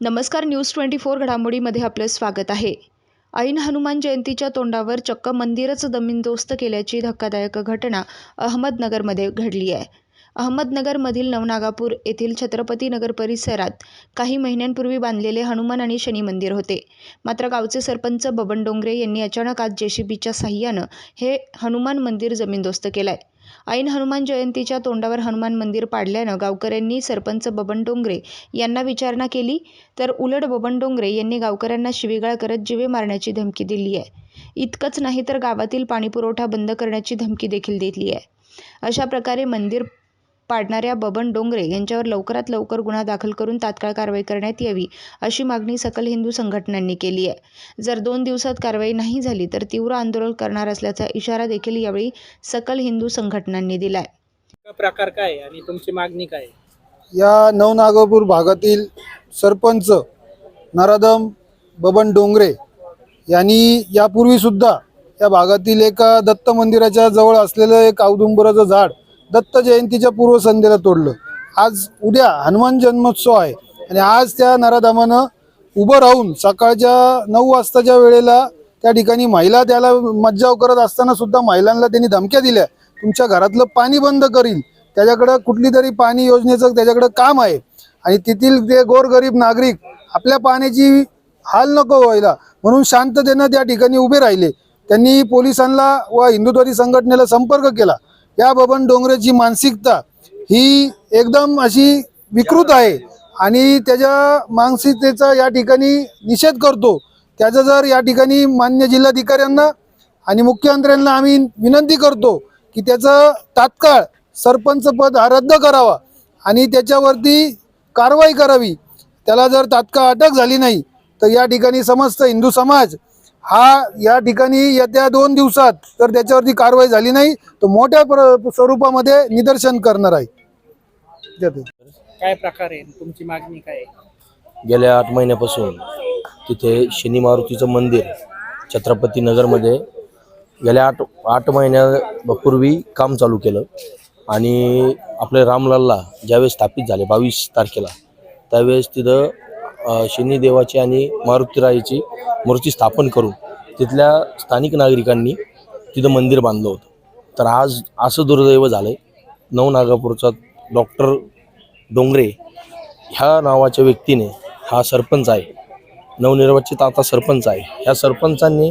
नमस्कार news twenty four घडामोडीमध्ये आपलं स्वागत आहे. ऐन हनुमान जयंतीच्या तोंडावर चक्क मंदिरच जमीनदोस्त केल्याची धक्कादायक घटना अहमदनगरमध्ये घडली आहे. अहमदनगरमधील नवनागापूर येथील छत्रपती नगर परिसरात काही महिन्यांपूर्वी बांधलेले हनुमान आणि शनी मंदिर होते. मात्र गावचे सरपंच बबन डोंगरे यांनी अचानक आज जेसीबीच्या साह्यानं हे हनुमान मंदिर जमीनदोस्त केलं आहे ऐन हनुमान जयंतीच्या तोंडावर हनुमान मंदिर पाडल्यानं गावकऱ्यांनी सरपंच बबन डोंगरे यांना विचारणा केली तर उलट बबन डोंगरे यांनी गावकऱ्यांना शिवीगाळ करत जीवे मारण्याची धमकी दिली आहे. इतकंच नाही तर गावातील पाणीपुरवठा बंद करण्याची धमकी देखील दिली आहे. अशा प्रकारे मंदिर पाडणाऱ्या बबन डोंगरे यांच्यावर लवकरात लवकर गुन्हा दाखल करून तात्काळ कारवाई करण्यात यावी अशी मागणी सकल हिंदू संघटनांनी केली आहे जर दोन दिवसात कारवाई नाही झाली तर तीव्र आंदोलन करणार असल्याचा इशारा देखील यावेळी सकल हिंदू संघटनांनी दिला आहे का प्रकार काय आहे आणि तुमची मागणी काय? या नवनागपूर भागातील सरपंच नरादम बबन डोंगरे यांनी यापूर्वीसुद्धा या भागातील एका दत्त मंदिराच्या जवळ असलेलं एक औदुंबराचं झाड दत्त जयंतीच्या पूर्वसंध्येला तोडलं. आज उद्या हनुमान जन्मोत्सव आहे. आणि आज त्या नराधामानं उभं राहून सकाळच्या नऊ वाजताच्या वेळेला त्या ठिकाणी महिला त्याला मज्जाव करत असताना सुद्धा महिलांना त्यांनी धमक्या दिल्या. तुमच्या घरातलं पाणी बंद करील त्याच्याकडं कुठली तरी पाणी योजनेचं त्याच्याकडं काम आहे. आणि तेथील ते गोरगरीब नागरिक आपल्या पाण्याची हाल नको व्हायला. म्हणून शांततेनं त्या ठिकाणी उभे राहिले. त्यांनी पोलिसांना व हिंदुत्वादी संघटनेला संपर्क केला. या बबन डोंगरेची मानसिकता ही एकदम अशी विकृत आहे. आणि त्याच्या मानसिकतेचा या ठिकाणी निषेध करतो. त्याचा जर या ठिकाणी मान्य जिल्हाधिकाऱ्यांना आणि मुख्यमंत्र्यांना आम्ही विनंती करतो की त्याचं तात्काळ सरपंच पद हा रद्द करावा आणि त्याच्यावरती कारवाई करावी. त्याला जर तात्काळ अटक झाली नाही तर या ठिकाणी समस्त हिंदू समाज हा या ठिकाणी येत्या दोन दिवसात जर त्याच्यावरती कारवाई झाली नाही तर मोठ्या प्र- स्वरूपामध्ये निदर्शन करणार आहे. काय प्रकार आहे तुमची मागणी काय आहे? गेल्या आठ महिन्यापासून तिथे शनी मारुतीचं मंदिर छत्रपती नगरमध्ये गेल्या आठ आठ महिन्यापूर्वी काम चालू केलं आणि आपले रामलालला ज्यावेळेस स्थापित झाले बावीस तारखेला त्यावेळेस तिथं शनिदेवाची आणि मारुतीरायाची मूर्ती स्थापन करून तिथल्या स्थानिक नागरिकांनी तिथं मंदिर बांधलं होतं. तर आज असं दुर्दैव झालं आहे नवनागापूरचा डॉक्टर डोंगरे ह्या नावाच्या व्यक्तीने हा सरपंच आहे. नवनिर्वाचित आता सरपंच आहे. ह्या सरपंचांनी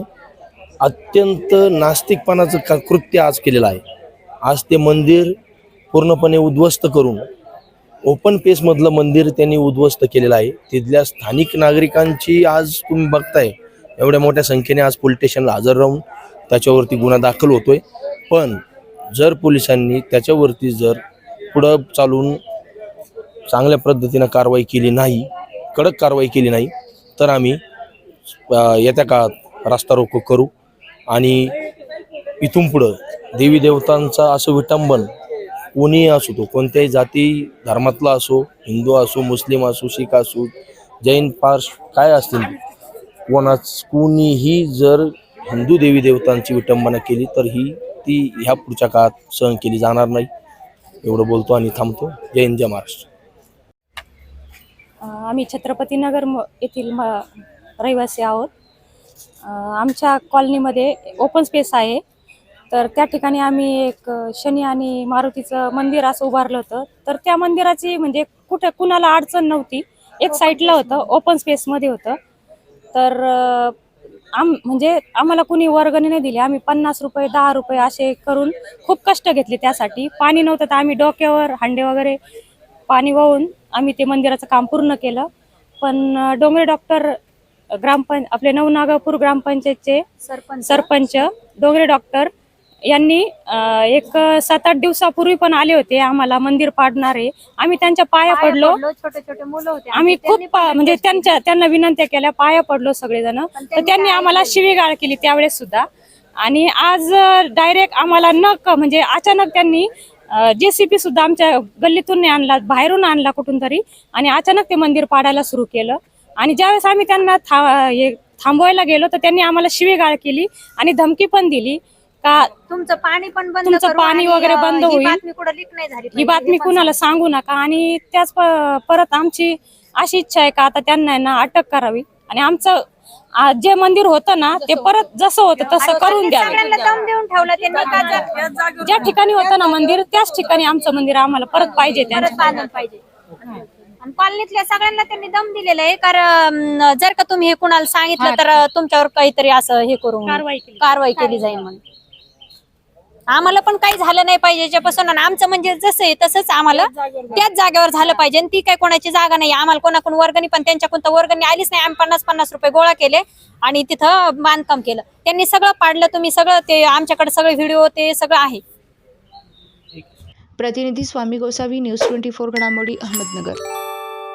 अत्यंत नास्तिकपणाचं का कृत्य आज केलेलं आहे. आज ते मंदिर पूर्णपणे उद्ध्वस्त करून ओपन पेसमधलं मंदिर त्यांनी उद्ध्वस्त केलेलं आहे. तिथल्या स्थानिक नागरिकांची आज तुम्ही बघताय एवढ्या मोठ्या संख्येने आज पोलीस स्टेशनला हजर राहून त्याच्यावरती गुन्हा दाखल होतोय. पण जर पोलिसांनी त्याच्यावरती जर पुढं चालून चांगल्या पद्धतीनं कारवाई केली नाही कडक कारवाई केली नाही तर आम्ही येत्या काळात रास्ता रोको करू. आणि इथून पुढं देवी देवतांचा असं विटंबन कोणीही असो तो कोणत्याही जाती धर्मातला असो हिंदू असो मुस्लिम असो शीख असो जैन पार्श काय असतील कोणाच कोणीही जर हिंदू देवी देवतांची विटंबना केली तर ही ती ह्या पुढच्या काळात सहन केली जाणार नाही. एवढं बोलतो आणि थांबतो. जय हिंद जय महाराष्ट्र. आम्ही छत्रपतीनगर म- येथील म रहिवासी आहोत. आमच्या कॉलनीमध्ये ओपन स्पेस आहे. तर त्या ठिकाणी आम्ही एक शनी आणि मारुतीचं मंदिर असं उभारलं होतं. तर त्या मंदिराची म्हणजे कुठे कुणाला अडचण नव्हती. एक साईडला होतं ओपन स्पेसमध्ये होतं. तर आम म्हणजे आम्हाला कुणी वर्गणी नाही दिली. आम्ही पन्नास रुपये दहा रुपये असे करून खूप कष्ट घेतले त्यासाठी. पाणी नव्हतं तर आम्ही डोक्यावर हांडे वगैरे पाणी वाहून आम्ही ते मंदिराचं काम पूर्ण केलं. पण डोंगरे डॉक्टर ग्रामपं आपले नवनागापूर ग्रामपंचायतचे सरपंच. सरपंच डोंगरे डॉक्टर यांनी एक सात आठ दिवसापूर्वी पण आले होते आम्हाला मंदिर पाडणारे. आम्ही त्यांच्या पाया पडलो. छोटे छोटे मुलं होते. आम्ही खूप पा- म्हणजे त्यांच्या त्यांना विनंत्या केल्या पाया पडलो सगळेजण. तर त्यांनी आम्हाला? शिवीगाळ केली त्यावेळेस सुद्धा. आणि आज डायरेक्ट आम्हाला न क- म्हणजे अचानक त्यांनी जेसीपी सुद्धा आमच्या गल्लीतून नाही आणला बाहेरून आणला कुठून तरी. आणि अचानक ते मंदिर पाडायला सुरू केलं. आणि ज्यावेळेस आम्ही त्यांना था हे थांबवायला गेलो तर त्यांनी आम्हाला शिवीगाळ केली आणि धमकी पण दिली. का तुमचं पाणी पण बंद तुमचं करू पाणी आणि, वगैरे अं, बंद ही होईल. बातमी कुठं लीक नाही झाली ही पाहिजे, बातमी हे पण कुणाला सांगू. नका. आणि त्याच प- परत आमची अशी इच्छा आहे का आता त्यांना आहे ना अटक करावी. आणि आमचं आ, जे मंदिर होतं ना ते परत जसं होतं तसं करून द्यावे. सगळ्यांना दम देऊन ठेवलं त्यांनी का जर ज्या ठिकाणी होतं ना मंदिर त्याच ठिकाणी आमचं मंदिर आम्हाला परत पाहिजे परत बांधून पाहिजे. आणि कॉलनीतल्या सगळ्यांना त्यांनी दम दिलेला आहे कारण अं, जर का तुम्ही हे कुणाला सांगितलं तर अं, तुमच्यावर काहीतरी असं हे करून कारवाई केली. कारवाई केली जाईल म्हणून. आम्हाला पण काही झालं नाही पाहिजे याच्यापासून आणि आमचं म्हणजे जसं आहे तसंच आम्हाला त्याच जागेवर झालं पाहिजे. आणि ती काही कोणाची जागा नाही. आम्हाला कोणाकडून वर्गणी पण त्यांच्याकडून तर वर्गणी आलीच नाही. आम्ही पन्नास पन्नास रुपये गोळा केले आणि तिथं बांधकाम केलं. त्यांनी सगळं पाडलं. तुम्ही सगळं ते आमच्याकडे सगळे व्हिडिओ ते सगळं आहे. प्रतिनिधी Swami Gosavi news twenty four घडामोडी अहमदनगर.